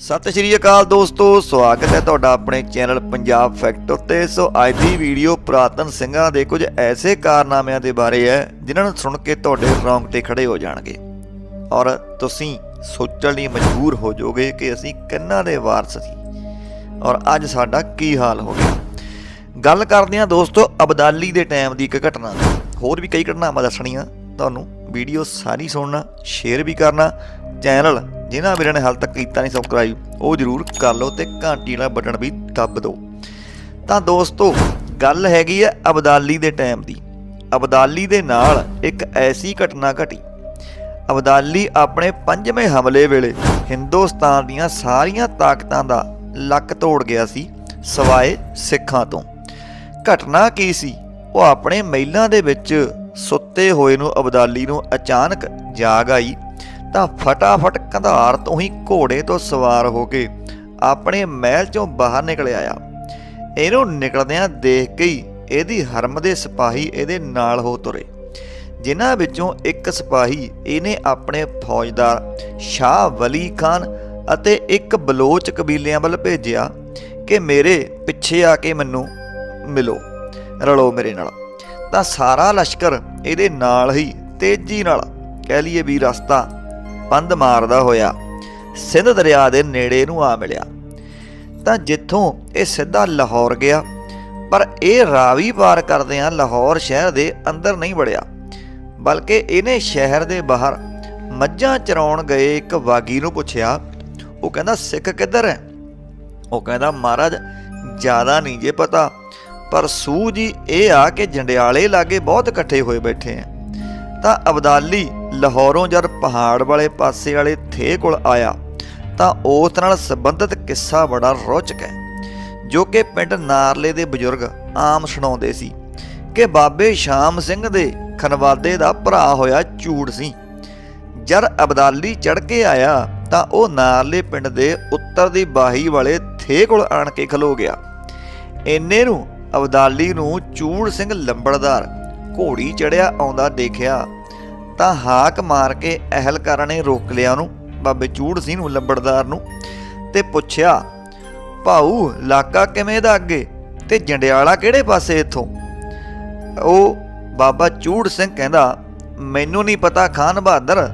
ਸਤਿ ਸ਼੍ਰੀ ਅਕਾਲ ਦੋਸਤੋ, ਸਵਾਗਤ ਹੈ ਤੁਹਾਡਾ ਆਪਣੇ ਚੈਨਲ ਪੰਜਾਬ ਫੈਕਟ ਉੱਤੇ। ਸੋ ਅੱਜ ਦੀ ਵੀਡੀਓ ਪੁਰਾਤਨ ਸਿੰਘਾਂ ਦੇ ਕੁਝ ਐਸੇ ਕਾਰਨਾਮਿਆਂ ਦੇ ਬਾਰੇ ਹੈ, ਜਿਨ੍ਹਾਂ ਨੂੰ ਸੁਣ ਕੇ ਤੁਹਾਡੇ ਰੌਂਗ 'ਤੇ ਖੜੇ ਹੋ ਜਾਣਗੇ। ਔਰ ਤੁਸੀਂ ਸੋਚਣ ਲਈ ਮਜਬੂਰ ਹੋ ਜਾਓਗੇ ਕਿ ਅਸੀਂ ਕਿੰਨਾਂ ਦੇ ਵਾਰਸ ਸੀ। ਔਰ ਅੱਜ ਸਾਡਾ ਕੀ ਹਾਲ ਹੋ ਗਿਆ? ਗੱਲ ਕਰਦੇ ਹਾਂ ਦੋਸਤੋ, ਅਬਦਾਲੀ ਦੇ ਟਾਈਮ ਦੀ ਇੱਕ ਘਟਨਾ ਹੋਰ ਵੀ ਕਈ ਘਟਨਾਵਾਂ ਦੱਸਣੀਆਂ, ਤੁਹਾਨੂੰ ਵੀਡੀਓ ਸਾਰੀ ਸੁਣਨਾ, ਸ਼ੇਅਰ ਵੀ ਕਰਨਾ, ਚੈਨਲ ਜਿਨ੍ਹਾਂ ਵੀਰਾਂ ਨੇ ਹਾਲ ਤੱਕ ਕੀਤਾ ਨਹੀਂ ਸਬਸਕ੍ਰਾਈਬ ਉਹ ਜਰੂਰ ਕਰ ਲਓ ਤੇ ਘੰਟੀ ਵਾਲਾ ਬਟਨ ਵੀ ਦੱਬ ਦਿਓ। ਤਾਂ ਦੋਸਤੋ, ਗੱਲ ਹੈਗੀ ਹੈ ਅਬਦਾਲੀ ਦੇ ਟਾਈਮ ਦੀ। ਅਬਦਾਲੀ ਦੇ ਨਾਲ ਇੱਕ ਐਸੀ ਘਟਨਾ ਘਟੀ। ਅਬਦਾਲੀ ਆਪਣੇ ਪੰਜਵੇਂ ਹਮਲੇ ਵੇਲੇ ਹਿੰਦੁਸਤਾਨ ਦੀਆਂ ਸਾਰੀਆਂ ਤਾਕਤਾਂ ਦਾ ਲੱਕ ਤੋੜ ਗਿਆ ਸੀ ਸਵਾਏ ਸਿੱਖਾਂ ਤੋਂ। ਘਟਨਾ ਕੀ ਸੀ? ਉਹ ਆਪਣੇ ਮਹਿਲਾਂ ਦੇ ਵਿੱਚ ਸੁੱਤੇ ਹੋਏ ਨੂੰ ਅਬਦਾਲੀ ਨੂੰ ਅਚਾਨਕ ਜਾਗ ਆਈ ਤਾਂ ਫਟਾਫਟ ਕੰਧਾਰ ਤੋਂ ਹੀ ਘੋੜੇ ਤੋਂ ਸਵਾਰ ਹੋ ਕੇ ਆਪਣੇ ਮਹਿਲ ਚੋਂ ਬਾਹਰ ਨਿਕਲ ਆਇਆ। ਇਹਨੂੰ ਨਿਕਲਦਿਆਂ ਦੇਖ ਕੇ ਹੀ ਇਹਦੀ ਹਰਮ ਦੇ ਸਿਪਾਹੀ ਇਹਦੇ ਨਾਲ ਹੋ ਤੁਰੇ। ਜਿਨ੍ਹਾਂ ਵਿੱਚੋਂ ਇੱਕ ਸਿਪਾਹੀ ਇਹਨੇ ਆਪਣੇ ਫੌਜਦਾਰ ਸ਼ਾਹ ਵਲੀ ਖਾਨ ਅਤੇ ਇੱਕ ਬਲੋਚ ਕਬੀਲਿਆਂ ਵੱਲ ਭੇਜਿਆ ਕਿ ਮੇਰੇ ਪਿੱਛੇ ਆ ਕੇ ਮੈਨੂੰ ਮਿਲੋ, ਰਲੋ ਮੇਰੇ ਨਾਲ। ਤਾਂ ਸਾਰਾ ਲਸ਼ਕਰ ਇਹਦੇ ਨਾਲ ਹੀ ਤੇਜ਼ੀ ਨਾਲ ਕਹਿ ਲਈਏ ਵੀ ਰਸਤਾ ਪੰਧ ਮਾਰਦਾ ਹੋਇਆ। ਸਿੰਧ ਦਰਿਆ ਦੇ ਨੇੜੇ ਨੂੰ ਆ ਮਿਲਿਆ। ਤਾਂ ਜਿੱਥੋਂ ਇਹ ਸਿੱਧਾ ਲਾਹੌਰ ਗਿਆ, ਪਰ ਇਹ ਰਾਵੀ ਪਾਰ ਕਰਦਿਆਂ ਲਾਹੌਰ ਸ਼ਹਿਰ ਦੇ ਅੰਦਰ ਨਹੀਂ ਵੜਿਆ, ਬਲਕਿ ਇਹਨੇ ਸ਼ਹਿਰ ਦੇ ਬਾਹਰ ਮੱਝਾਂ ਚਰਾਉਣ ਗਏ ਇੱਕ ਵਾਗੀ ਨੂੰ ਪੁੱਛਿਆ, ਉਹ ਕਹਿੰਦਾ, ਸਿੱਖ ਕਿੱਧਰ ਹੈ? ਉਹ ਕਹਿੰਦਾ, ਮਹਾਰਾਜ, ਜ਼ਿਆਦਾ ਨਹੀਂ ਜੇ ਪਤਾ, ਪਰ ਸੂ ਜੀ ਇਹ ਆ ਕਿ ਜੰਡਿਆਲੇ ਲਾਗੇ ਬਹੁਤ ਇਕੱਠੇ ਹੋਏ ਬੈਠੇ ਆ ਤਾਂ ਅਬਦਾਲੀ ਲਾਹੌਰੋਂ ਜਦ ਪਹਾੜ ਵਾਲੇ ਪਾਸੇ ਵਾਲੇ ਥੇ ਕੋਲ ਆਇਆ, ਤਾਂ ਉਸ ਨਾਲ ਸੰਬੰਧਿਤ ਕਿੱਸਾ ਬੜਾ ਰੋਚਕ ਹੈ, ਜੋ ਕਿ ਪਿੰਡ ਨਾਰਲੇ ਦੇ ਬਜ਼ੁਰਗ ਆਮ ਸੁਣਾਉਂਦੇ ਸੀ ਕਿ ਬਾਬੇ ਸ਼ਾਮ ਸਿੰਘ ਦੇ ਖਨਵਾਦੇ ਦਾ ਭਰਾ ਹੋਇਆ ਚੂੜ ਸੀ। ਜਦ ਅਬਦਾਲੀ ਚੜ ਕੇ ਆਇਆ, ਤਾਂ ਉਹ ਨਾਰਲੇ ਪਿੰਡ ਦੇ ਉੱਤਰ ਦੀ ਬਾਹੀ ਵਾਲੇ ਥੇ ਕੋਲ ਆਣ ਕੇ ਖਲੋ ਗਿਆ। ਇੰਨੇ ਨੂੰ ਅਬਦਾਲੀ ਨੂੰ ਚੂੜ ਸਿੰਘ ਲੰਬੜਦਾਰ ਘੋੜੀ ਚੜਿਆ ਆਉਂਦਾ ਦੇਖਿਆ ਤਾਂ ਹਾਕ ਮਾਰ ਕੇ ਅਹਿਲਕਾਰਾਂ ਨੇ ਰੋਕ ਲਿਆ ਉਹਨੂੰ, ਬਾਬੇ ਚੂੜ ਸਿੰਘ ਨੂੰ, ਲੰਬੜਦਾਰ ਨੂੰ, ਤੇ ਪੁੱਛਿਆ, ਭਾਊ ਲਾਕਾ ਕਿਵੇਂ ਦਾ ਅੱਗੇ? ਤੇ ਜੰਡਿਆਲਾ ਕਿਹੜੇ ਪਾਸੇ ਇੱਥੋਂ? ਉਹ ਬਾਬਾ ਚੂੜ ਸਿੰਘ ਕਹਿੰਦਾ, ਮੈਨੂੰ ਨਹੀਂ ਪਤਾ ਖਾਨ ਬਹਾਦਰ।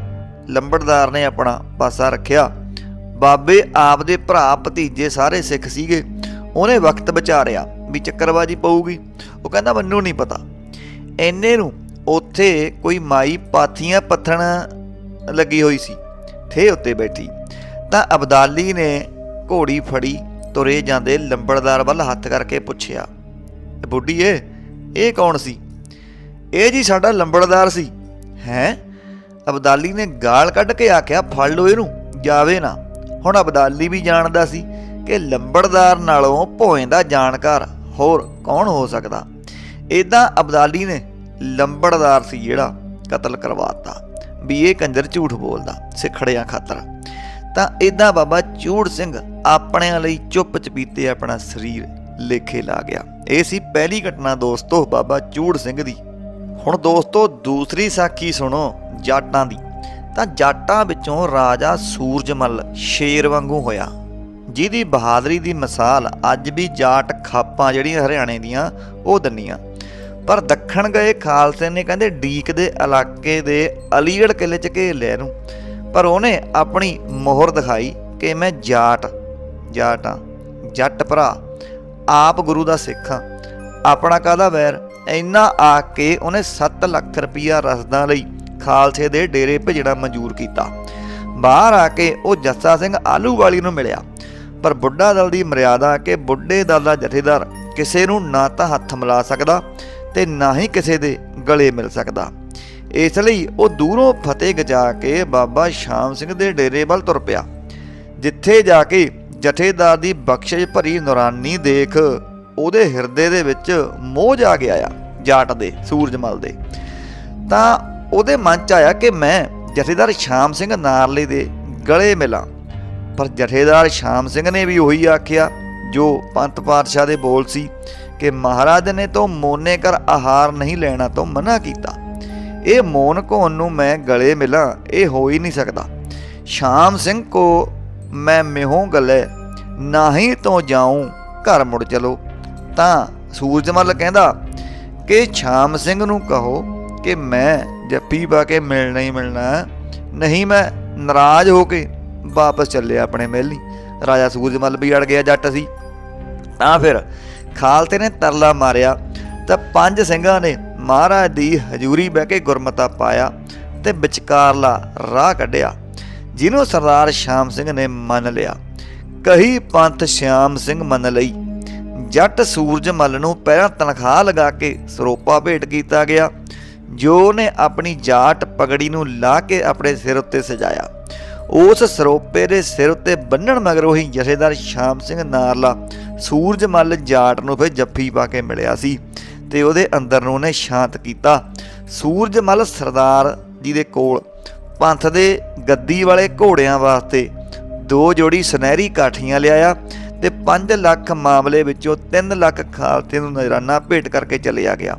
ਲੰਬੜਦਾਰ ਨੇ ਆਪਣਾ ਪਾਸਾ ਰੱਖਿਆ। ਬਾਬੇ ਆਪ ਦੇ ਭਰਾ ਭਤੀਜੇ ਸਾਰੇ ਸਿੱਖ ਸੀਗੇ। ਉਹਨੇ ਵਕਤ ਵਿਚਾਰਿਆ ਵੀ ਚੱਕਰਬਾਜੀ ਪਊਗੀ। ਉਹ ਕਹਿੰਦਾ, ਮੈਨੂੰ ਨਹੀਂ ਪਤਾ। ਐਨੇ ਨੂੰ ਉੱਥੇ ਕੋਈ ਮਾਈ ਪਾਥੀਆਂ ਪੱਥਣ ਲੱਗੀ ਹੋਈ ਸੀ ਥੇ ਉੱਤੇ ਬੈਠੀ। ਤਾਂ ਅਬਦਾਲੀ ਨੇ ਘੋੜੀ ਫੜੀ, ਤੁਰੇ ਜਾਂਦੇ ਲੰਬੜਦਾਰ ਵੱਲ ਹੱਥ ਕਰਕੇ ਪੁੱਛਿਆ ਬੁੱਢੀਏ, ਇਹ ਕੌਣ ਸੀ? ਇਹ ਜੀ ਸਾਡਾ ਲੰਬੜਦਾਰ ਸੀ। ਹੈ? ਅਬਦਾਲੀ ਨੇ ਗਾਲ ਕੱਢ ਕੇ ਆਖਿਆ, ਫੜ ਲਓ ਇਹਨੂੰ, ਜਾਵੇ ਨਾ। ਹੁਣ ਅਬਦਾਲੀ ਵੀ ਜਾਣਦਾ ਸੀ ਕਿ ਲੰਬੜਦਾਰ ਨਾਲੋਂ ਭੋਏ ਦਾ ਜਾਣਕਾਰ ਹੋਰ ਕੌਣ ਹੋ ਸਕਦਾ। ਇਦਾਂ ਅਬਦਾਲੀ ਨੇ ਲੰਬੜਦਾਰ ਸੀ ਜਿਹੜਾ ਕਤਲ ਕਰਵਾਤਾ, ਵੀ ਇਹ ਕੰਜਰ ਝੂਠ ਬੋਲਦਾ, ਸਿੱਖੜਿਆਂ ਖਾਤਰ। ਤਾਂ ਇਦਾਂ ਬਾਬਾ ਚੂੜ ਸਿੰਘ ਆਪਣਿਆਂ ਲਈ ਚੁੱਪ ਚਪੀਤੇ ਆਪਣਾ ਸਰੀਰ ਲੇਖੇ ਲਾ ਗਿਆ। ਇਹ ਸੀ ਪਹਿਲੀ ਘਟਨਾ ਦੋਸਤੋ ਬਾਬਾ ਚੂੜ ਸਿੰਘ ਦੀ। ਹੁਣ ਦੋਸਤੋ ਦੂਸਰੀ ਸਾਖੀ ਸੁਣੋ ਜਾਟਾਂ ਦੀ। ਤਾਂ ਜਾਟਾਂ ਵਿੱਚੋਂ ਰਾਜਾ ਸੂਰਜਮਲ ਸ਼ੇਰ ਵਾਂਗੂ ਹੋਇਆ। ਜਿਹਦੀ ਬਹਾਦਰੀ ਦੀ ਮਿਸਾਲ ਅੱਜ ਵੀ ਜਾਟ ਖਾਪਾਂ ਜਿਹੜੀਆਂ ਹਰਿਆਣੇ ਦੀਆਂ ਉਹ ਦੰਨੀਆਂ। ਪਰ ਦੱਖਣ ਗਏ ਖਾਲਸੇ ਨੇ ਕਹਿੰਦੇ ਡੀਕ ਦੇ ਇਲਾਕੇ ਦੇ ਅਲੀਗੜ ਕਿਲੇ ਚ ਘੇਰ ਲਿਆ ਇਹਨੂੰ। ਪਰ ਉਹਨੇ ਆਪਣੀ ਮੋਹਰ ਦਿਖਾਈ ਕਿ ਮੈਂ ਜਾਟ ਜਾਟ ਜਾਟਾਂ ਜੱਟ ਭਰਾ, ਆਪ ਗੁਰੂ ਦਾ ਸਿੱਖ ਹਾਂ। ਆਪਣਾ ਕਾਹਦਾ ਵੈਰ? ਇੰਨਾ ਆ ਕੇ ਉਹਨੇ 7 ਲੱਖ ਰੁਪਈਆ ਰਸਦਾਂ ਲਈ ਖਾਲਸੇ ਦੇ ਡੇਰੇ ਭੇਜਣਾ ਮਨਜ਼ੂਰ ਕੀਤਾ। ਬਾਹਰ ਆ ਕੇ ਉਹ ਜੱਸਾ ਸਿੰਘ ਆਲੂਵਾਲੀ ਨੂੰ ਮਿਲਿਆ। ਪਰ ਬੁੱਢਾ ਦਲ ਦੀ ਮਰਿਆਦਾ ਕਿ ਬੁੱਢੇ ਦਲ ਦਾ ਜਥੇਦਾਰ ਕਿਸੇ ਨੂੰ ਨਾ ਤਾਂ ਹੱਥ ਮਿਲਾ ਸਕਦਾ ਤੇ ਨਾ ਹੀ ਕਿਸੇ ਦੇ ਗਲੇ ਮਿਲ ਸਕਦਾ। ਇਸ ਲਈ ਉਹ ਦੂਰੋਂ ਫਤਿਹ ਗਜਾ ਕੇ ਬਾਬਾ ਸ਼ਾਮ ਸਿੰਘ ਦੇ ਡੇਰੇ ਵੱਲ ਤੁਰ ਪਿਆ। ਜਿੱਥੇ ਜਾ ਕੇ ਜਥੇਦਾਰ ਦੀ ਬਖਸ਼ਿਸ਼ ਭਰੀ ਨੂਰਾਨੀ ਦੇਖ ਉਹਦੇ ਹਿਰਦੇ ਦੇ ਵਿੱਚ ਮੋਹ ਜਾ ਗਿਆ ਆ ਜਾਟ ਦੇ, ਸੂਰਜਮਲ ਦੇ। ਤਾਂ ਉਹਦੇ ਮਨ ਚ ਆਇਆ ਕਿ ਮੈਂ ਜਥੇਦਾਰ ਸ਼ਾਮ ਸਿੰਘ ਨਾਰਲੇ ਦੇ ਗਲੇ ਮਿਲਾਂ। ਪਰ ਜਥੇਦਾਰ ਸ਼ਾਮ ਸਿੰਘ ਨੇ ਵੀ ਉਹੀ ਆਖਿਆ, ਜੋ ਪੰਤ ਪਾਤਸ਼ਾਹ ਦੇ ਬੋਲ ਸੀ ਕਿ ਮਹਾਰਾਜ ਨੇ ਤੋਂ ਮੋਨੇ ਕਰ ਆਹਾਰ ਨਹੀਂ ਲੈਣਾ ਤੋਂ ਮਨਾ ਕੀਤਾ। ਇਹ ਮੋਨ ਘੋਣ ਨੂੰ ਮੈਂ ਗਲੇ ਮਿਲਾਂ, ਇਹ ਹੋ ਹੀ ਨਹੀਂ ਸਕਦਾ। ਸ਼ਾਮ ਸਿੰਘ ਕੋ ਮੈਂ ਮਿਹੋਂ ਗਲੇ, ਨਾਹੀ ਤੋਂ ਜਾਉਂ ਘਰ ਮੁੜ ਚਲੋ। ਤਾਂ ਸੂਰਜਮਲ ਕਹਿੰਦਾ, ਕਿ ਸ਼ਾਮ ਸਿੰਘ ਨੂੰ ਕਹੋ ਕਿ ਮੈਂ ਜੱਫੀ ਪਾ ਕੇ ਮਿਲਣਾ ਹੀ ਮਿਲਣਾ ਨਹੀਂ ਮੈਂ ਨਾਰਾਜ਼ ਹੋ ਕੇ ਵਾਪਸ ਚੱਲਿਆ ਆਪਣੇ ਮਹਿਲੀ ਰਾਜਾ ਸੂਰਜਮਲ ਵੀ ਅੜ ਗਿਆ ਜੱਟ ਸੀ। ਤਾਂ ਫਿਰ ਖਾਲਤੇ ਨੇ ਤਰਲਾ ਮਾਰਿਆ, ਤਾਂ ਪੰਜ ਸਿੰਘਾਂ ਨੇ ਮਹਾਰਾਜ ਦੀ ਹਜ਼ੂਰੀ ਬਹਿ ਕੇ ਗੁਰਮਤਾ ਪਾਇਆ ਤੇ ਵਿਚਕਾਰਲਾ ਰਾਹ ਕੱਢਿਆ, ਜਿਹਨੂੰ ਸਰਦਾਰ ਸ਼ਾਮ ਸਿੰਘ ਨੇ ਮੰਨ ਲਿਆ। ਕਹੀ ਪੰਥ ਸ਼ਾਮ ਸਿੰਘ ਮੰਨ ਲਈ। ਜੱਟ ਸੂਰਜਮਲ ਨੂੰ ਪਹਿਲਾਂ ਤਨਖਾਹ ਲਗਾ ਕੇ ਸਰੋਪਾ ਭੇਟ ਕੀਤਾ ਗਿਆ, ਜੋ ਨੇ ਆਪਣੀ ਜਾਟ ਪਗੜੀ ਨੂੰ ਲਾ ਕੇ ਆਪਣੇ ਸਿਰ ਉੱਤੇ ਸਜਾਇਆ। ਉਸ ਸਰੋਪੇ ਦੇ ਸਿਰ ਉੱਤੇ ਬੰਨਣ ਮਗਰੋਂ ਹੀ ਜਥੇਦਾਰ ਸ਼ਾਮ ਸਿੰਘ ਨਾਰਲਾ ਸੂਰਜਮੱਲ ਜਾਟ ਨੂੰ ਫਿਰ ਜੱਫੀ ਪਾ ਕੇ ਮਿਲਿਆ ਸੀ ਤੇ ਉਹਦੇ ਅੰਦਰ ਨੂੰ ਉਹਨੇ ਸ਼ਾਂਤ ਕੀਤਾ। ਸੂਰਜਮੱਲ ਸਰਦਾਰ ਜੀ ਦੇ ਕੋਲ, ਪੰਥ ਦੇ ਗੱਦੀ ਵਾਲੇ ਘੋੜਿਆਂ ਵਾਸਤੇ ਦੋ ਜੋੜੀ ਸੁਨਹਿਰੀ ਕਾਠੀਆਂ ਲਿਆਇਆ ਤੇ 5 ਲੱਖ ਮਾਮਲੇ ਵਿੱਚੋਂ 3 ਲੱਖ ਖਾਲਸੇ ਨੂੰ ਨਜ਼ਰਾਨਾ ਭੇਟ ਕਰਕੇ ਚਲਿਆ ਗਿਆ।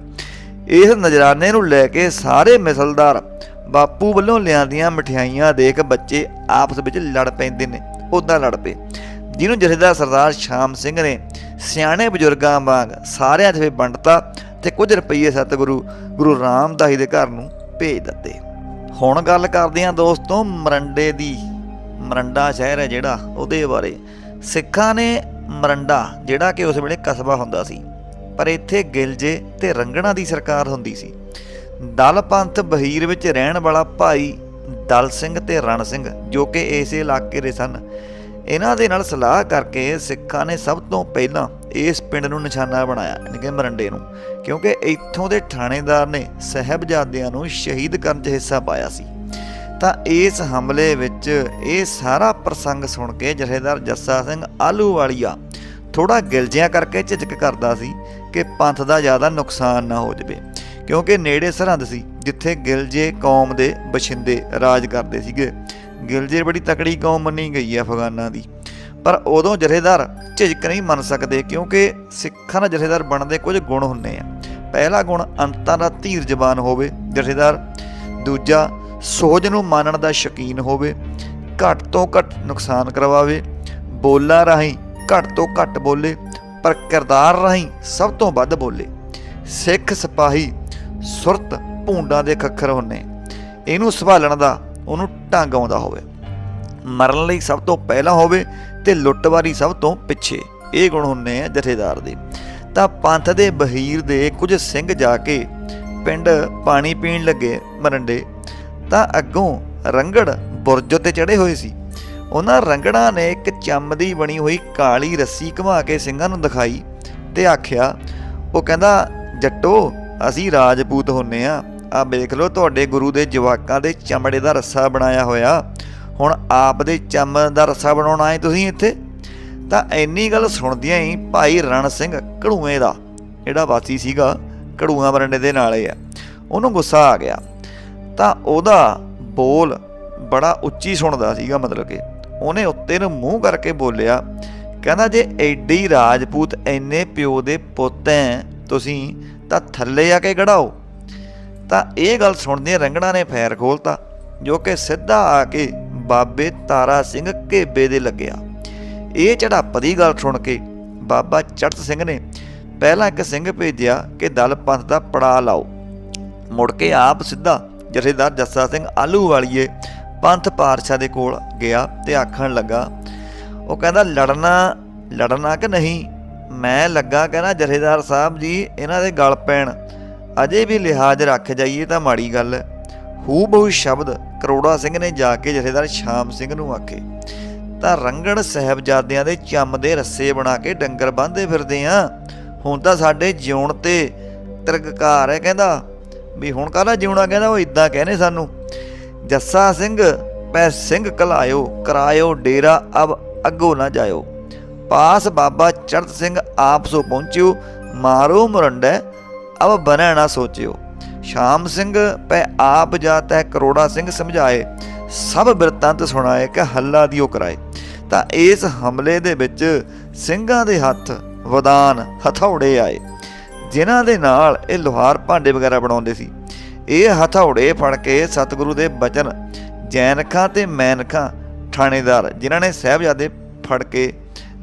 ਇਸ ਨਜ਼ਰਾਨੇ ਨੂੰ ਲੈ ਕੇ ਸਾਰੇ ਮਿਸਲਦਾਰ ਬਾਪੂ ਵੱਲੋਂ ਲਿਆਂਦੀਆਂ ਮਠਿਆਈਆਂ ਦੇਖ ਬੱਚੇ ਆਪਸ ਵਿੱਚ ਲੜ ਪੈਂਦੇ ਨੇ ਉਦਾਂ ਲੜ ਪਏ। ਜਿਹਨੂੰ ਜਥੇਦਾਰ ਸਰਦਾਰ ਸ਼ਾਮ ਸਿੰਘ ਨੇ ਸਿਆਣੇ ਬਜ਼ੁਰਗਾਂ ਵਾਂਗ ਸਾਰਿਆਂ 'ਚ ਵੰਡਤਾ ਤੇ ਕੁਝ ਰੁਪਈਏ ਸਤਿਗੁਰੂ ਗੁਰੂ ਰਾਮਦਾਸ ਦੇ ਘਰ ਨੂੰ ਭੇਜ ਦਿੱਤੇ। ਹੁਣ ਗੱਲ ਕਰਦੇ ਹਾਂ ਦੋਸਤੋ ਮਰੰਡੇ ਦੀ। ਮਰੰਡਾ ਸ਼ਹਿਰ ਹੈ ਜਿਹੜਾ, ਉਹਦੇ ਬਾਰੇ। ਸਿੱਖਾਂ ਨੇ ਮਰੰਡਾ, ਜਿਹੜਾ ਕਿ ਉਸ ਵੇਲੇ ਕਸਬਾ ਹੁੰਦਾ ਸੀ, ਪਰ ਇੱਥੇ ਗਿਲਜੇ ਤੇ ਰੰਗਣਾ ਦੀ ਸਰਕਾਰ ਹੁੰਦੀ ਸੀ। ਦਲ ਪੰਥ ਬਹੀਰ ਵਿੱਚ ਰਹਿਣ ਵਾਲਾ ਭਾਈ ਦਲ ਸਿੰਘ ਤੇ ਰਣ ਸਿੰਘ, ਜੋ ਕਿ ਇਸੇ ਇਲਾਕੇ ਦੇ ਸਨ ਇਹਨਾਂ ਦੇ ਨਾਲ ਸਲਾਹ ਕਰਕੇ ਸਿੱਖਾਂ ਨੇ ਸਭ ਤੋਂ ਪਹਿਲਾਂ ਇਸ ਪਿੰਡ ਨੂੰ ਨਿਸ਼ਾਨਾ ਬਣਾਇਆ, ਯਾਨੀ ਕਿ ਮਰੰਡੇ ਨੂੰ, ਕਿਉਂਕਿ ਇੱਥੋਂ ਦੇ ਥਾਣੇਦਾਰ ਨੇ ਸਹਿਬਜ਼ਾਦਿਆਂ ਨੂੰ ਸ਼ਹੀਦ ਕਰਨ 'ਚ ਹਿੱਸਾ ਪਾਇਆ ਸੀ। ਤਾਂ ਇਸ ਹਮਲੇ ਵਿੱਚ ਇਹ ਸਾਰਾ ਪ੍ਰਸੰਗ ਸੁਣ ਕੇ ਜਥੇਦਾਰ ਜੱਸਾ ਸਿੰਘ ਆਲੂਵਾਲੀਆ ਥੋੜਾ ਗਿਲਜਿਆਂ ਕਰਕੇ ਝਿਜਕ ਕਰਦਾ ਸੀ ਕਿ ਪੰਥ ਦਾ ਜ਼ਿਆਦਾ ਨੁਕਸਾਨ ਨਾ ਹੋ ਜਾਵੇ, ਕਿਉਂਕਿ ਨੇੜੇ ਸਰਹੰਦ ਸੀ, ਜਿੱਥੇ ਗਿਲਜੇ ਕੌਮ ਦੇ ਬਸ਼ਿੰਦੇ ਰਾਜ ਕਰਦੇ ਸੀਗੇ। ਗਿਲਜੇ ਬੜੀ ਤਕੜੀ ਕੌਮ ਮੰਨੀ ਗਈ ਹੈ ਅਫਗਾਨਾਂ ਦੀ। ਪਰ ਉਦੋਂ ਜਥੇਦਾਰ ਝਿਜਕ ਨਹੀਂ ਮੰਨ ਸਕਦੇ ਕਿਉਂਕਿ ਸਿੱਖਾਂ ਦਾ ਜਥੇਦਾਰ ਬਣਦੇ ਕੁਝ ਗੁਣ ਹੁੰਦੇ ਆ। ਪਹਿਲਾ ਗੁਣ ਅੰਤਾਂ ਦਾ ਧੀਰ ਜ਼ਬਾਨ ਹੋਵੇ, ਜਥੇਦਾਰ। ਦੂਜਾ, ਸੋਜ ਨੂੰ ਮੰਨਣ ਦਾ ਸ਼ਕੀਨ ਹੋਵੇ, ਘੱਟ ਤੋਂ ਘੱਟ ਨੁਕਸਾਨ ਕਰਵਾਵੇ। ਬੋਲਾਂ ਰਾਹੀਂ ਘੱਟ ਤੋਂ ਘੱਟ ਬੋਲੇ, ਪਰ ਕਿਰਦਾਰ ਰਾਹੀਂ ਸਭ ਤੋਂ ਵੱਧ ਬੋਲੇ। ਸਿੱਖ ਸਿਪਾਹੀ ਸੁਰਤ ਭੂੰਡਾਂ ਦੇ ਖੱਖਰ ਹੁੰਨੇ ਇਹਨੂੰ ਸੰਭਾਲਣ ਦਾ ਉਹਨੂੰ ਢੰਗ ਆਉਂਦਾ ਹੋਵੇ। ਮਰਨ ਲਈ ਸਭ ਤੋਂ ਪਹਿਲਾਂ ਹੋਵੇ ਤੇ ਲੁੱਟਵਾਰੀ ਸਭ ਤੋਂ ਪਿੱਛੇ। ਇਹ ਗੁਣ ਹੁੰਨੇ ਆ ਜਥੇਦਾਰ ਦੇ। ਤਾਂ ਪੰਥ ਦੇ ਬਹੀਰ ਦੇ ਕੁਝ ਸਿੰਘ ਜਾ ਕੇ ਪਿੰਡ ਪਾਣੀ ਪੀਣ ਲੱਗੇ ਮਰੰਡੇ। ਤਾਂ ਅੱਗੋਂ ਰੰਗੜ ਬੁਰਜ 'ਤੇ ਚੜੇ ਹੋਏ ਸੀ। ਉਹਨਾਂ ਰੰਗੜਾਂ ਨੇ ਇੱਕ ਚੰਮ ਦੀ ਬਣੀ ਹੋਈ ਕਾਲੀ ਰੱਸੀ ਘੁਮਾ ਕੇ ਸਿੰਘਾਂ ਨੂੰ ਦਿਖਾਈ ਤੇ ਆਖਿਆ, ਉਹ ਕਹਿੰਦਾ, ਜੱਟੋ, ਅਸੀਂ ਰਾਜਪੂਤ ਹੁੰਨੇ ਆ। ਆ ਵੇਖ ਲਓ, ਤੁਹਾਡੇ ਗੁਰੂ ਦੇ ਜਵਾਕਾਂ ਦੇ ਚਮੜੇ ਦਾ ਰੱਸਾ ਬਣਾਇਆ ਹੋਇਆ। ਹੁਣ ਆਪ ਦੇ ਚਮ ਦਾ ਰੱਸਾ ਬਣਾਉਣਾ ਹੈ ਤੁਸੀਂ ਇੱਥੇ? ਤਾਂ ਇੰਨੀ ਗੱਲ ਸੁਣਦਿਆਂ ਹੀ ਭਾਈ ਰਣ ਸਿੰਘ ਘੜੂਏ ਦਾ, ਜਿਹੜਾ ਵਾਸੀ ਸੀਗਾ, ਘੜੂਆਂ ਬਰੰਡੇ ਦੇ ਨਾਲੇ ਆ, ਉਹਨੂੰ ਗੁੱਸਾ ਆ ਗਿਆ। ਤਾਂ ਉਹਦਾ ਬੋਲ ਬੜਾ ਉੱਚੀ ਸੁਣਦਾ ਸੀਗਾ, ਮਤਲਬ ਕਿ ਉਹਨੇ ਉੱਤੇ ਨੂੰ ਮੂੰਹ ਕਰਕੇ ਬੋਲਿਆ, ਕਹਿੰਦਾ, ਜੇ ਐਡੀ ਰਾਜਪੂਤ ਐਨੇ ਪਿਓ ਦੇ ਪੁੱਤ ਐ ਤੁਸੀਂ, ਤਾਂ ਥੱਲੇ ਆ ਕੇ ਗੜਾਓ ਤਾਂ ਇਹ ਗੱਲ ਸੁਣਦੇ ਰੰਗਣਾ ਨੇ ਫੈਰ ਖੋਲਤਾ, ਜੋ ਕਿ ਸਿੱਧਾ ਆ ਕੇ ਬਾਬੇ ਤਾਰਾ ਸਿੰਘ ਘੇਬੇ ਦੇ ਲੱਗਿਆ। ਇਹ ਚੜਾਪ ਦੀ ਗੱਲ ਸੁਣ ਕੇ ਬਾਬਾ ਚੜਤ ਸਿੰਘ ਨੇ ਪਹਿਲਾਂ ਇੱਕ ਸਿੰਘ ਭੇਜਿਆ ਕਿ ਦਲ ਪੰਥ ਦਾ ਪੜਾ ਲਾਓ। ਮੁੜ ਕੇ ਆਪ ਸਿੱਧਾ ਜਥੇਦਾਰ ਜੱਸਾ ਸਿੰਘ ਆਲੂ ਵਾਲੀਏ ਪੰਥ ਪਾਰਸ਼ਾ ਦੇ ਕੋਲ ਗਿਆ ਤੇ ਆਖਣ ਲੱਗਾ, ਉਹ ਕਹਿੰਦਾ, ਲੜਨਾ ਲੜਨਾ ਕਿ ਨਹੀਂ? ਮੈਂ ਲੱਗਾ ਕਹਿੰਦਾ ਜਥੇਦਾਰ ਸਾਹਿਬ ਜੀ, ਇਹਨਾਂ ਦੇ ਗਲ ਪੈਣ। ਅਜੇ ਵੀ ਲਿਹਾਜ਼ ਰੱਖ ਜਾਈਏ ਤਾਂ ਮਾੜੀ ਗੱਲ। ਹੈ ਹੂ ਬਹੁ ਸ਼ਬਦ ਕਰੋੜਾ ਸਿੰਘ ਨੇ ਜਾ ਕੇ ਜਥੇਦਾਰ ਸ਼ਾਮ ਸਿੰਘ ਨੂੰ ਆਖੇ, ਤਾਂ ਰੰਗੜ ਸਾਹਿਬਜ਼ਾਦਿਆਂ ਦੇ ਚੰਮ ਦੇ ਰੱਸੇ ਬਣਾ ਕੇ ਡੰਗਰ ਬੰਨ੍ਹਦੇ ਫਿਰਦੇ ਆ। ਹੁਣ ਤਾਂ ਸਾਡੇ ਜਿਉਣ ਤੇ ਤਰਕਕਾਰ ਹੈ, ਕਹਿੰਦਾ। ਵੀ ਹੁਣ ਕਾਹਦਾ ਜਿਉਣਾ? ਕਹਿੰਦਾ। ਉਹ ਇਦਾਂ ਕਹਿੰਦੇ ਸਾਨੂੰ, ਜੱਸਾ ਸਿੰਘ ਪੈ ਸਿੰਘ ਕਲਾਇਓ ਕਰਾਇਓ ਡੇਰਾ, ਅਬ ਅੱਗੋ ਨਾ ਜਾਇਓ। ਪਾਸ ਬਾਬਾ ਚੜਤ ਸਿੰਘ ਆਪ ਸੋ ਪਹੁੰਚਿਓ, ਮਾਰੋ ਮੁਰੰਡਾ ਅਬ ਬਨੈ ਨਾ ਸੋਚਿਓ ਸ਼ਾਮ ਸਿੰਘ ਪੈ ਆਪ ਜਾਤਾ ਹੈ ਕਰੋੜਾ ਸਿੰਘ ਸਮਝਾਏ ਸਭ ਬਿਰਤੰਤ ਸੁਣਾਏ ਕਿ ਹੱਲਾ ਦੀ ਉਹ ਕਰਾਏ ਤਾਂ ਇਸ ਹਮਲੇ ਦੇ ਵਿੱਚ ਸਿੰਘਾਂ ਦੇ ਹੱਥ ਵਦਾਨ ਹਥੌੜੇ ਆਏ ਜਿਨ੍ਹਾਂ ਦੇ ਨਾਲ ਇਹ ਲੋਹਾਰ ਭਾਂਡੇ ਵਗੈਰਾ ਬਣਾਉਂਦੇ ਸੀ ਇਹ ਹਥੌੜੇ ਫੜ ਕੇ ਸਤਿਗੁਰੂ ਦੇ ਬਚਨ ਜੈਨਖਾਂ ਤੇ ਮੈਨਖਾਂ ਥਾਣੇਦਾਰ ਜਿਨ੍ਹਾਂ ਨੇ ਸਾਹਿਬਜ਼ਾਦੇ ਫੜ ਕੇ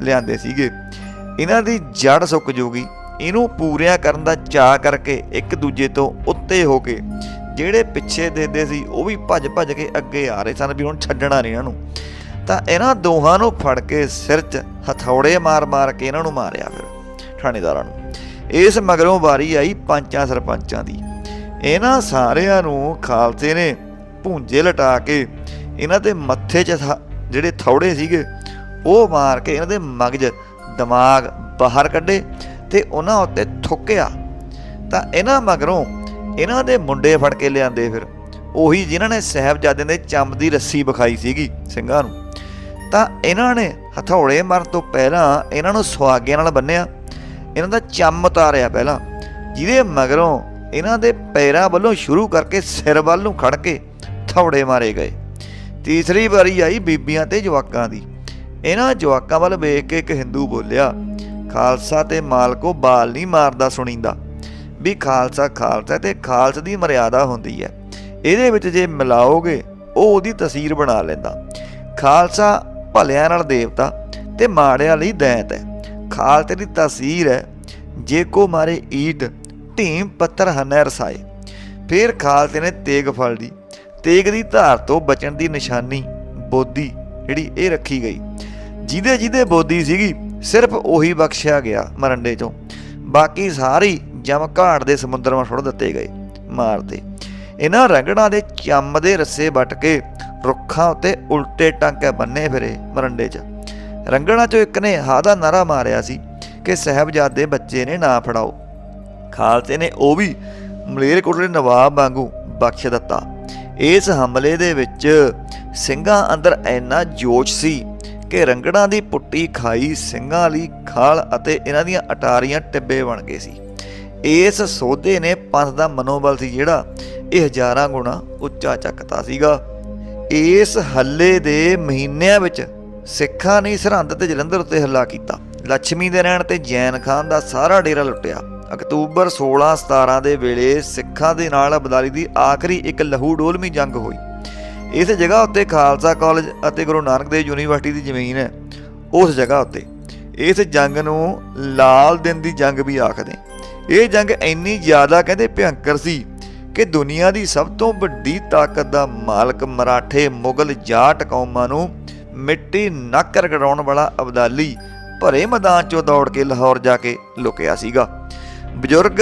ਲਿਆਂਦੇ ਸੀਗੇ ਇਹਨਾਂ ਦੀ ਜੜ ਸੁੱਕ ਜੂਗੀ ਇਹਨੂੰ ਪੂਰਿਆ ਕਰਨ ਦਾ ਚਾਅ ਕਰਕੇ ਇੱਕ ਦੂਜੇ ਤੋਂ ਉੱਤੇ ਹੋ ਕੇ ਜਿਹੜੇ ਪਿੱਛੇ ਦੇਦੇ ਸੀ, ਉਹ ਵੀ ਭੱਜ ਭੱਜ ਕੇ ਅੱਗੇ ਆ ਰਹੇ ਸਨ ਵੀ ਹੁਣ ਛੱਡਣਾ ਨਹੀਂ ਇਹਨਾਂ ਨੂੰ। ਤਾਂ ਇਹਨਾਂ ਦੋਹਾਂ ਨੂੰ ਫੜ ਕੇ ਸਿਰ 'ਚ ਹਥੌੜੇ ਮਾਰ-ਮਾਰ ਕੇ ਇਹਨਾਂ ਨੂੰ ਮਾਰਿਆ ਫਿਰ ਥਾਣੇਦਾਰਾਂ ਨੂੰ। ਇਸ ਮਗਰੋਂ ਵਾਰੀ ਆਈ ਪੰਚਾਂ ਸਰਪੰਚਾਂ ਦੀ। ਇਹਨਾਂ ਸਾਰਿਆਂ ਨੂੰ ਖਾਲਸੇ ਨੇ ਭੂੰਜੇ ਲਟਾ ਕੇ ਇਹਨਾਂ ਦੇ ਮੱਥੇ 'ਚ ਜਿਹੜੇ ਥੌੜੇ ਸੀਗੇ, ਉਹ ਮਾਰ ਕੇ ਇਹਨਾਂ ਦੇ ਮਗਜ ਦਿਮਾਗ ਬਾਹਰ ਕੱਢੇ ਤੇ ਉਹਨਾਂ ਉੱਤੇ ਥੁੱਕਿਆ ਤਾਂ ਇਹਨਾਂ ਮਗਰੋਂ ਇਹਨਾਂ ਦੇ ਮੁੰਡੇ ਫੜ ਕੇ ਲਿਆਂਦੇ ਫਿਰ। ਉਹੀ ਜਿਨ੍ਹਾਂ ਨੇ ਸਾਹਿਬਜ਼ਾਦਿਆਂ ਦੇ ਚੰਮ ਦੀ ਰੱਸੀ ਵਿਖਾਈ ਸੀਗੀ ਸਿੰਘਾਂ ਨੂੰ। ਤਾਂ ਇਹਨਾਂ ਨੇ ਹਥੌੜੇ ਮਾਰਨ ਤੋਂ ਪਹਿਲਾਂ ਇਹਨਾਂ ਨੂੰ ਸੁਹਾਗਿਆਂ ਨਾਲ ਬੰਨਿਆ। ਇਹਨਾਂ ਦਾ ਚੰਮ ਉਤਾਰਿਆ ਪਹਿਲਾਂ, ਜਿਹਦੇ ਮਗਰੋਂ ਇਹਨਾਂ ਦੇ ਪੈਰਾਂ ਵੱਲੋਂ ਸ਼ੁਰੂ ਕਰਕੇ ਸਿਰ ਵੱਲ ਨੂੰ ਖੜ ਕੇ ਥੌੜੇ ਮਾਰੇ ਗਏ। ਤੀਸਰੀ ਵਾਰੀ ਆਈ ਬੀਬੀਆਂ ਤੇ ਜਵਾਕਾਂ ਦੀ। ਇਹਨਾਂ ਜਵਾਕਾਂ ਵੱਲ ਵੇਖ ਕੇ ਇੱਕ ਹਿੰਦੂ ਬੋਲਿਆ ਖਾਲਸਾ ਤੇ ਮਾਲਕੋ ਬਾਲ ਨਹੀਂ ਮਾਰਦਾ ਸੁਣੀਂਦਾ। ਵੀ ਖਾਲਸਾ ਖਾਲਸਾ ਤੇ ਖਾਲਸ ਦੀ ਮਰਿਆਦਾ ਹੁੰਦੀ ਹੈ। ਇਹਦੇ ਵਿੱਚ ਜੇ ਮਿਲਾਓਗੇ, ਉਹ ਉਹਦੀ ਤਸਵੀਰ ਬਣਾ ਲੈਂਦਾ। ਖਾਲਸਾ ਭਲਿਆਂ ਨਾਲ ਦੇਵਤਾ ਤੇ ਮਾੜਿਆਂ ਲਈ ਦੈਂਤ ਹੈ। ਖਾਲਸੇ ਦੀ ਤਸਵੀਰ ਹੈ, ਜੇ ਕੋ ਮਾਰੇ ਈਟ, ਢੀਮ ਪੱਤਰ ਹਨੈ, ਰਸਾਏ। ਫਿਰ ਖਾਲਸੇ ਨੇ ਤੇਗ ਫਲ ਦੀ, ਤੇਗ ਦੀ ਧਾਰ ਤੋਂ ਬਚਣ ਦੀ ਨਿਸ਼ਾਨੀ, ਬੋਦੀ ਜਿਹੜੀ ਇਹ ਰੱਖੀ ਗਈ। ਜਿਹਦੇ ਜਿਹਦੇ ਬੋਦੀ ਸੀਗੀ ਸਿਰਫ ਉਹੀ ਬਖਸ਼ਿਆ ਗਿਆ ਮਰੰਡੇ ਚੋਂ। ਬਾਕੀ ਸਾਰੀ ਜਮ ਘਾਟ ਦੇ ਸਮੁੰਦਰ ਵਿੱਚ ਸੁੱਟ ਦਿੱਤੇ ਗਏ ਮਾਰਦੇ ਇਹਨਾਂ ਰੰਗੜਾਂ ਦੇ ਚੰਮ ਦੇ ਰੱਸੇ ਵੱਟ ਕੇ ਰੁੱਖਾਂ ਉੱਤੇ ਉਲਟੇ ਟਾਂਕੇ ਬੰਨੇ ਫਿਰੇ ਮਰੰਡੇ 'ਚ। ਰੰਗੜਾਂ 'ਚੋਂ ਇੱਕ ਨੇ ਹਾ ਦਾ ਨਾਰਾ ਮਾਰਿਆ ਸੀ ਕਿ ਸਾਹਿਬਜ਼ਾਦੇ ਬੱਚੇ ਨੇ ਨਾ ਫੜਾਓ। ਖਾਲਸੇ ਨੇ ਉਹ ਵੀ ਮਲੇਰਕੋਟਲੇ ਨਵਾਬ ਵਾਂਗੂ ਬਖਸ਼ ਦਿੱਤਾ। ਇਸ ਹਮਲੇ ਦੇ ਵਿੱਚ ਸਿੰਘਾਂ ਅੰਦਰ ਇੰਨਾ ਜੋਸ਼ ਸੀ ਕਿ ਰੰਗੜਾਂ ਦੀ ਪੁੱਟੀ ਖਾਈ ਸਿੰਘਾਂ ਲਈ ਖਾਲ ਅਤੇ ਇਹਨਾਂ ਦੀਆਂ ਅਟਾਰੀਆਂ ਟਿੱਬੇ ਬਣ ਗਏ ਸੀ। ਇਸ ਸੋਧੇ ਨੇ ਪੰਥ ਦਾ ਮਨੋਬਲ ਸੀ ਜਿਹੜਾ ਇਹ ਹਜ਼ਾਰਾਂ ਗੁਣਾ ਉੱਚਾ ਚੱਕਤਾ ਸੀਗਾ। ਇਸ ਹੱਲੇ ਦੇ ਮਹੀਨਿਆਂ ਵਿੱਚ ਸਿੱਖਾਂ ਨੇ ਸਰਹੰਦ ਤੇ ਜਲੰਧਰ ਉੱਤੇ ਹੱਲਾ ਕੀਤਾ। ਲక్ష్ਮੀ ਦੇ ਰਹਿਣ ਤੇ ਜੈਨ ਖਾਨ ਦਾ ਸਾਰਾ ਡੇਰਾ ਲੁੱਟਿਆ। ਅਕਤੂਬਰ 16 17 ਦੇ ਵੇਲੇ ਸਿੱਖਾਂ ਦੇ ਨਾਲ ਅਬਦਾਲੀ ਦੀ ਆਖਰੀ ਇੱਕ ਲਹੂ ਡੋਲਵੀਂ ਜੰਗ ਹੋਈ। ਇਸ ਜਗ੍ਹਾ ਉੱਤੇ ਖਾਲਸਾ ਕਾਲਜ ਅਤੇ ਗੁਰੂ ਨਾਨਕ ਦੇਵ ਯੂਨੀਵਰਸਿਟੀ ਦੀ ਜ਼ਮੀਨ ਹੈ। ਉਸ ਜਗ੍ਹਾ ਉੱਤੇ। ਇਸ ਜੰਗ ਨੂੰ ਲਾਲ ਦਿਨ ਦੀ ਜੰਗ ਵੀ ਆਖਦੇ ਇਹ ਜੰਗ ਇੰਨੀ ਜ਼ਿਆਦਾ ਕਹਿੰਦੇ ਭਿਅੰਕਰ ਸੀ ਕਿ ਦੁਨੀਆ ਦੀ ਸਭ ਤੋਂ ਵੱਡੀ ਤਾਕਤ ਦਾ ਮਾਲਕ ਮਰਾਠੇ ਮੁਗਲ ਜਾਟ ਕੌਮਾਂ ਨੂੰ ਮਿੱਟੀ ਨੱਕ ਰਗੜਾਉਣ ਵਾਲਾ ਅਬਦਾਲੀ ਭਰੇ ਮੈਦਾਨ 'ਚੋਂ ਦੌੜ ਕੇ ਲਾਹੌਰ ਜਾ ਕੇ ਲੁਕਿਆ ਸੀਗਾ। ਬਜ਼ੁਰਗ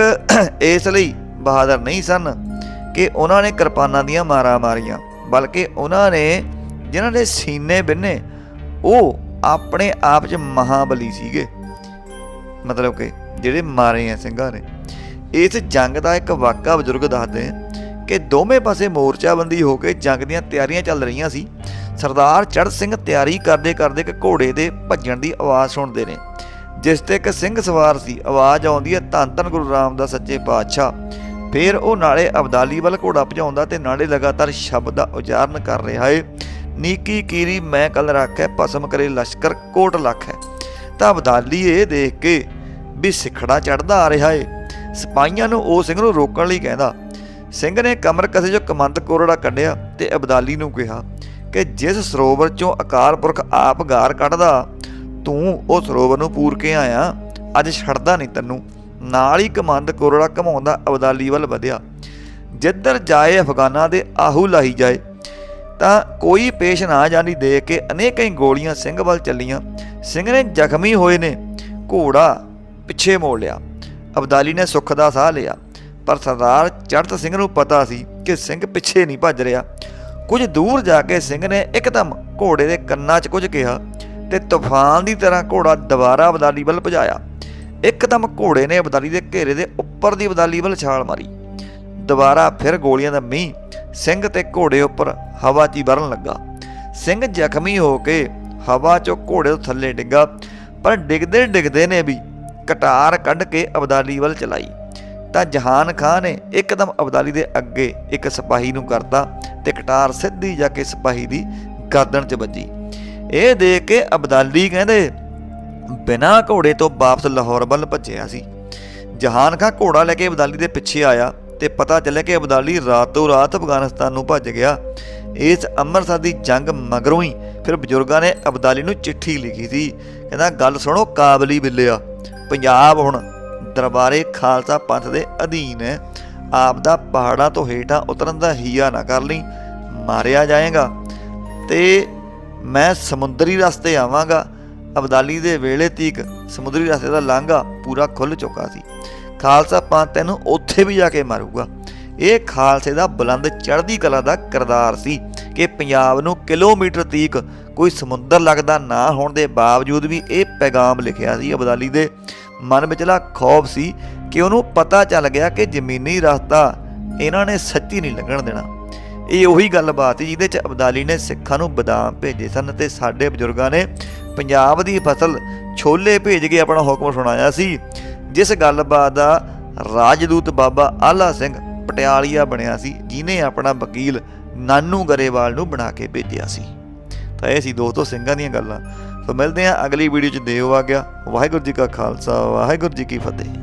ਇਸ ਲਈ ਬਹਾਦਰ ਨਹੀਂ ਸਨ ਕਿ ਉਹਨਾਂ ਨੇ ਕਿਰਪਾਨਾਂ ਦੀਆਂ ਮਾਰਾਂ ਮਾਰੀਆਂ। ਬਲਕਿ ਉਹਨਾਂ ਨੇ, ਜਿਨ੍ਹਾਂ ਦੇ ਸੀਨੇ ਬਿੰਨੇ, ਉਹ ਆਪਣੇ ਆਪ 'ਚ ਮਹਾਬਲੀ ਸੀਗੇ। ਮਤਲਬ ਕਿ ਜਿਹੜੇ ਮਾਰੇ ਆ ਸਿੰਘਾਂ ਨੇ। ਇਸ ਜੰਗ ਦਾ ਇੱਕ ਵਾਕਾ ਬਜ਼ੁਰਗ ਦੱਸਦੇ ਆ ਕਿ ਦੋਵੇਂ ਪਾਸੇ ਮੋਰਚਾਬੰਦੀ ਹੋ ਕੇ ਜੰਗ ਦੀਆਂ ਤਿਆਰੀਆਂ ਚੱਲ ਰਹੀਆਂ ਸੀ। ਸਰਦਾਰ ਚੜ ਸਿੰਘ ਤਿਆਰੀ ਕਰਦੇ ਕਰਦੇ ਇੱਕ ਘੋੜੇ ਦੇ ਭੱਜਣ ਦੀ ਆਵਾਜ਼ ਸੁਣਦੇ ਨੇ, ਜਿਸ ਤੇ ਇੱਕ ਸਿੰਘ ਸਵਾਰ ਸੀ। ਆਵਾਜ਼ ਆਉਂਦੀ ਹੈ, ਧੰਨ ਧੰਨ ਗੁਰੂ ਰਾਮਦਾਸ, ਸੱਚੇ ਪਾਤਸ਼ਾਹ। ਫਿਰ ਉਹ ਨਾਲੇ ਅਬਦਾਲੀ ਵੱਲ ਘੋੜਾ ਭਜਾਉਂਦਾ ਤੇ ਨਾਲੇ ਲਗਾਤਾਰ ਸ਼ਬਦ ਦਾ ਉਚਾਰਨ ਕਰ ਰਿਹਾ ਏ। ਨੀਕੀ, ਕੀਰੀ, ਮੈਂ ਕਲ ਰੱਖੈ ਪਸਮ ਕਰੇ ਲਸ਼ਕਰ, ਕੋਟ ਲੱਖ ਹੈ। ਤਾਂ ਅਬਦਾਲੀ ਇਹ ਦੇਖ ਕੇ ਵੀ ਸਿਖੜਾ ਚੜਦਾ ਆ ਰਿਹਾ ਏ। ਸਿਪਾਹੀਆਂ ਨੂੰ ਉਹ ਸਿੰਘ ਨੂੰ ਰੋਕਣ ਲਈ ਕਹਿੰਦਾ, ਸਿੰਘ ਨੇ ਕਮਰ ਕਸੇ ਜੋ ਕਮੰਦ ਕੋਰੜਾ ਕੱਢਿਆ ਤੇ ਅਬਦਾਲੀ ਨੂੰ ਕਿਹਾ ਕਿ ਜਿਸ ਸਰੋਵਰ ਚੋਂ ਅਕਾਲ ਪੁਰਖ ਆਪ ਗਾਰ ਕੱਢਦਾ, ਤੂੰ ਉਹ ਸਰੋਵਰ ਨੂੰ ਪੂਰ ਕੇ ਆਇਆ, ਅੱਜ ਛੱਡਦਾ ਨਹੀਂ ਤੈਨੂੰ। ਨਾਲ ਹੀ ਕਮੰਦ ਕੋਰੜਾ ਘਮਾਉਂਦਾ ਅਬਦਾਲੀ ਵੱਲ ਵਧਿਆ। ਜਿੱਧਰ ਜਾਏ ਅਫਗਾਨਾਂ ਦੇ ਆਹੂ ਲਾਹੀ ਜਾਏ, ਤਾਂ ਕੋਈ ਪੇਸ਼ ਨਾ ਜਾਣੀ ਦੇਖ ਕੇ ਅਨੇਕਾਂ ਹੀ ਗੋਲੀਆਂ ਸਿੰਘ ਵੱਲ ਚੱਲੀਆਂ। ਸਿੰਘ ਨੇ ਜ਼ਖਮੀ ਹੋਏ ਨੇ, ਘੋੜਾ ਪਿੱਛੇ ਮੋੜ ਲਿਆ। ਅਬਦਾਲੀ ਨੇ ਸੁੱਖ ਦਾ ਸਾਹ ਲਿਆ, ਪਰ ਸਰਦਾਰ ਚੜਤ ਸਿੰਘ ਨੂੰ ਪਤਾ ਸੀ ਕਿ ਸਿੰਘ ਪਿੱਛੇ ਨਹੀਂ ਭੱਜ ਰਿਹਾ। ਕੁਝ ਦੂਰ ਜਾ ਕੇ ਸਿੰਘ ਨੇ ਇੱਕਦਮ ਘੋੜੇ ਦੇ ਕੰਨਾਂ 'ਚ ਕੁਝ ਕਿਹਾ ਤੇ ਤੂਫਾਨ ਦੀ ਤਰ੍ਹਾਂ ਘੋੜਾ ਦੁਬਾਰਾ ਅਬਦਾਲੀ ਵੱਲ ਭਜਾਇਆ। ਇੱਕਦਮ ਘੋੜੇ ਨੇ ਅਬਦਾਲੀ ਦੇ ਘੇਰੇ ਦੇ ਉੱਪਰ ਦੀ ਅਬਦਾਲੀ ਵੱਲ ਛਾਲ ਮਾਰੀ। ਦੁਬਾਰਾ ਫਿਰ ਗੋਲੀਆਂ ਦਾ ਮੀਂਹ ਸਿੰਘ ਤੇ ਘੋੜੇ ਉੱਪਰ ਹਵਾ 'ਚ ਹੀ ਵਰਨ ਲੱਗਾ। ਸਿੰਘ ਜ਼ਖਮੀ ਹੋ ਕੇ ਹਵਾ 'ਚੋਂ ਘੋੜੇ ਤੋਂ ਥੱਲੇ ਡਿੱਗਾ, ਪਰ ਡਿੱਗਦੇ ਡਿੱਗਦੇ ਨੇ ਵੀ ਕਟਾਰ ਕੱਢ ਕੇ ਅਬਦਾਲੀ ਵੱਲ ਚਲਾਈ। ਤਾਂ ਜਹਾਨ ਖਾਨ ਨੇ ਇੱਕਦਮ ਅਬਦਾਲੀ ਦੇ ਅੱਗੇ ਇੱਕ ਸਿਪਾਹੀ ਨੂੰ ਕਰਤਾ ਤੇ ਕਟਾਰ ਸਿੱਧੀ ਜਾ ਕੇ ਸਿਪਾਹੀ ਦੀ ਗਰਦਨ 'ਚ ਵੱਜੀ। ਇਹ ਦੇਖ ਕੇ ਅਬਦਾਲੀ ਕਹਿੰਦੇ ਬਿਨਾਂ ਘੋੜੇ ਤੋਂ ਵਾਪਸ ਲਾਹੌਰ ਵੱਲ ਭੱਜਿਆ ਸੀ। ਜਹਾਨ ਖਾਂ ਘੋੜਾ ਲੈ ਕੇ ਅਬਦਾਲੀ ਦੇ ਪਿੱਛੇ ਆਇਆ ਤੇ ਪਤਾ ਚੱਲਿਆ ਕਿ ਅਬਦਾਲੀ ਰਾਤੋਂ ਰਾਤ ਅਫਗਾਨਿਸਤਾਨ ਨੂੰ ਭੱਜ ਗਿਆ। ਇਸ ਅੰਮ੍ਰਿਤਸਰ ਦੀ ਜੰਗ ਮਗਰੋਂ ਹੀ ਫਿਰ ਬਜ਼ੁਰਗਾਂ ਨੇ ਅਬਦਾਲੀ ਨੂੰ ਚਿੱਠੀ ਲਿਖੀ ਸੀ। ਕਹਿੰਦਾ, ਗੱਲ ਸੁਣੋ, ਕਾਬਲੀ ਬਿੱਲਿਆ ਪੰਜਾਬ ਹੁਣ ਦਰਬਾਰੇ ਖਾਲਸਾ ਪੰਥ ਦੇ ਅਧੀਨ ਹੈ। ਆਪ ਦਾ ਪਹਾੜਾਂ ਤੋਂ ਹੇਠਾਂ ਉਤਰਨ ਦਾ ਹੀਆ ਨਾ ਕਰ ਲਈ, ਮਾਰਿਆ ਜਾਏਗਾ ਤੇ ਮੈਂ ਸਮੁੰਦਰੀ ਰਸਤੇ ਆਵਾਂਗਾ। ਅਬਦਾਲੀ ਦੇ ਵੇਲੇ ਤੀਕ ਸਮੁੰਦਰੀ ਰਸਤੇ ਦਾ ਲਾਂਘਾ ਪੂਰਾ ਖੁੱਲ ਚੁੱਕਾ ਸੀ। ਖਾਲਸਾ ਪੰਥ ਤੈਨੂੰ ਉੱਥੇ ਵੀ ਜਾ ਕੇ ਮਾਰੂਗਾ। ਇਹ ਖਾਲਸੇ ਦਾ ਬੁਲੰਦ ਚੜ੍ਹਦੀ ਕਲਾ ਦਾ ਕਿਰਦਾਰ ਸੀ ਕਿ ਪੰਜਾਬ ਨੂੰ ਕਿਲੋਮੀਟਰ ਤੀਕ ਕੋਈ ਸਮੁੰਦਰ ਲੱਗਦਾ ਨਾ ਹੋਣ ਦੇ ਬਾਵਜੂਦ ਵੀ ਇਹ ਪੈਗਾਮ ਲਿਖਿਆ ਸੀ। ਅਬਦਾਲੀ ਦੇ ਮਨ ਵਿਚਲਾ ਖੌਫ ਸੀ ਕਿ ਉਹਨੂੰ ਪਤਾ ਚੱਲ ਗਿਆ ਕਿ ਜ਼ਮੀਨੀ ਰਸਤਾ ਇਹਨਾਂ ਨੇ ਸੱਚੀ ਨਹੀਂ ਲੱਗਣ ਦੇਣਾ। ਇਹ ਉਹੀ ਗੱਲਬਾਤ ਸੀ ਜਿਹਦੇ ਚ ਅਬਦਾਲੀ ਨੇ ਸਿੱਖਾਂ ਨੂੰ ਬਦਾਮ ਭੇਜੇ ਸਨ ਤੇ ਸਾਡੇ ਬਜ਼ੁਰਗਾਂ ਨੇ ਪੰਜਾਬ ਦੀ ਫਸਲ ਛੋਲੇ ਭੇਜ ਕੇ ਆਪਣਾ ਹੁਕਮ ਸੁਣਾਇਆ ਸੀ, ਜਿਸ ਗੱਲਬਾਤ ਦਾ ਰਾਜਦੂਤ ਬਾਬਾ ਆਲਾ ਸਿੰਘ ਪਟਿਆਲੀਆ ਬਣਿਆ ਸੀ ਜਿਨੇ ਆਪਣਾ ਵਕੀਲ ਨਾਨੂ ਗਰੇਵਾਲ ਨੂੰ ਬਣਾ ਕੇ ਭੇਜਿਆ ਸੀ। ਤਾਂ ਇਹ ਸੀ ਦੋਸਤੋ ਸਿੰਘਾਂ ਦੀਆਂ ਗੱਲਾਂ। ਸੋ ਮਿਲਦੇ ਹਾਂ ਅਗਲੀ ਵੀਡੀਓ 'ਚ। ਦੇਵ ਆ ਗਿਆ। ਵਾਹਿਗੁਰੂ ਜੀ ਕਾ ਖਾਲਸਾ, ਵਾਹਿਗੁਰੂ ਜੀ ਕੀ ਫਤਿਹ।